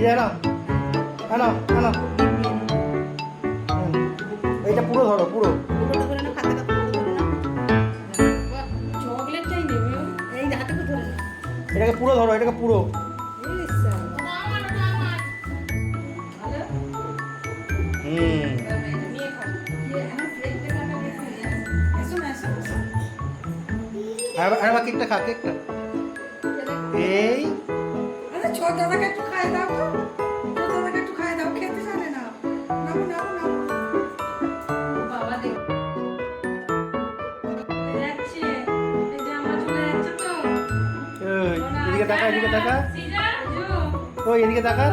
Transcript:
সিজা না আনো আনো হুম। এইটা পুরো। ধরো পুরো এটাকে পুরো ধরো এটাকে পুরো। আর বা কেকটা খা কেকটা। এই। দাদাকে একটু খাই দাও তো। ছোট দাদাকে একটু খাইয়ে দাও খেতে জানে না। নাও নাও নাও বাবা দেখ যাচ্ছে এই যে আমার চলে যাচ্ছে তো। এদিকে তাকা এদিকে তাকা ও এদিকে তাকা